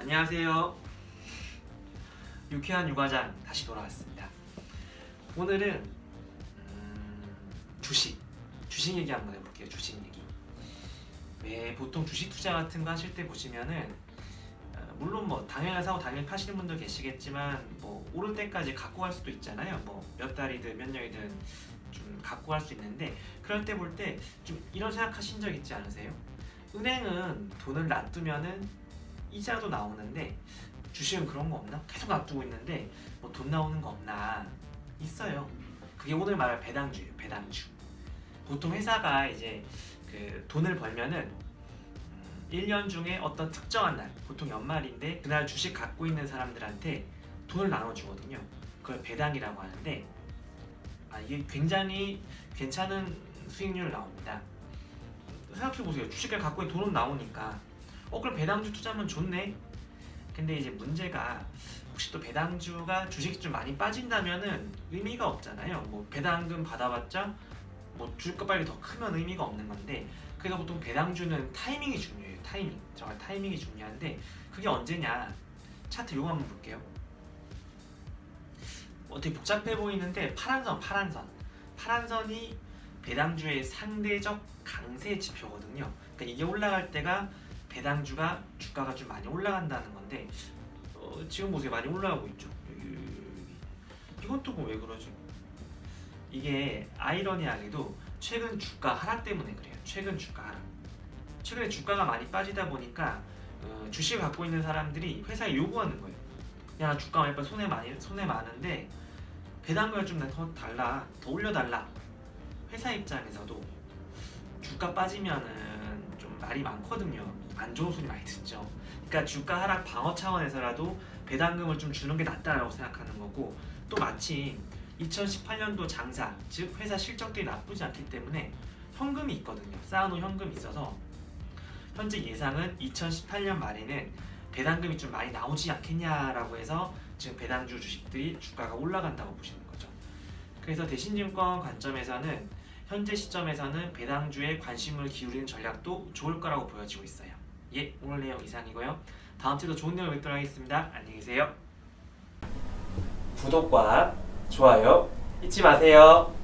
안녕하세요. 유쾌한 육아장 다시 돌아왔습니다. 오늘은 음, 주식, 주식 얘기 한번 해볼게요. 주식 얘기. 왜 보통 주식 투자 같은 거 하실 때 보시면은 어, 물론 뭐 당일 사고 당일 파시는 분도 계시겠지만 뭐 오를 때까지 갖고 갈 수도 있잖아요. 뭐 몇 달이든 몇 년이든 좀 갖고 갈 수 있는데 그럴 때 볼 때 좀 이런 생각하신 적 있지 않으세요? 은행은 돈을 놔두면은 이자도 나오는데 주식은 그런 거 없나? 계속 놔두고 있는데 뭐 돈 나오는 거 없나? 있어요. 그게 오늘 말할 배당주예요. 배당주. 보통 회사가 이제 그 돈을 벌면은 음, 1년 중에 어떤 특정한 날, 보통 연말인데 그날 주식 갖고 있는 사람들한테 돈을 나눠주거든요. 그걸 배당이라고 하는데 아, 이게 굉장히 괜찮은 수익률 나옵니다. 생각해 보세요. 주식을 갖고 있는 돈은 나오니까 어 그럼 배당주 투자하면 좋네. 근데 이제 문제가 혹시 또 배당주가 주식이 좀 많이 빠진다면은 의미가 없잖아요. 뭐 배당금 받아봤자 뭐 주가 빨리 더 크면 의미가 없는 건데 그래서 보통 배당주는 타이밍이 중요해요. 타이밍 정말 타이밍이 중요한데 그게 언제냐? 차트 요거 한번 볼게요. 어떻게 복잡해 보이는데 파란 선, 파란 선, 파란 선이 배당주의 상대적 강세 지표거든요. 그러니까 이게 올라갈 때가 배당주가 주가가 좀 많이 올라간다는 건데 어, 지금 보세요 많이 올라가고 있죠. 또왜 그러지? 이게 아이러니하게도 최근 주가 하락 때문에 그래요. 최근 주가 하락. 최근에 주가가 많이 빠지다 보니까 어, 주식을 갖고 있는 사람들이 회사에 요구하는 거예요. 야 주가 많이 빠 손해 많이 손해 많은데 배당금을 좀더 달라, 더 올려달라. 회사 입장에서도 주가 빠지면은 좀 말이 많거든요. 안 좋은 소리 많이 듣죠. 그러니까 주가 하락 방어 차원에서라도 배당금을 좀 주는 게 낫다라고 생각하는 거고 또 마침 2018년도 장사 즉 회사 실적들이 나쁘지 않기 때문에 현금이 있거든요. 쌓아놓은 현금이 있어서 현재 예상은 2018년 말에는 배당금이 좀 많이 나오지 않겠냐라고 해서 지금 배당주 주식들이 주가가 올라간다고 보시는 거죠. 그래서 대신증권 관점에서는 현재 시점에서는 배당주에 관심을 기울이는 전략도 좋을 거라고 보여지고 있어요. 예, 오늘 내용 이상이고요. 다음 주에도 좋은 내용 뵙도록 하겠습니다. 안녕히 계세요. 구독과 좋아요 잊지 마세요.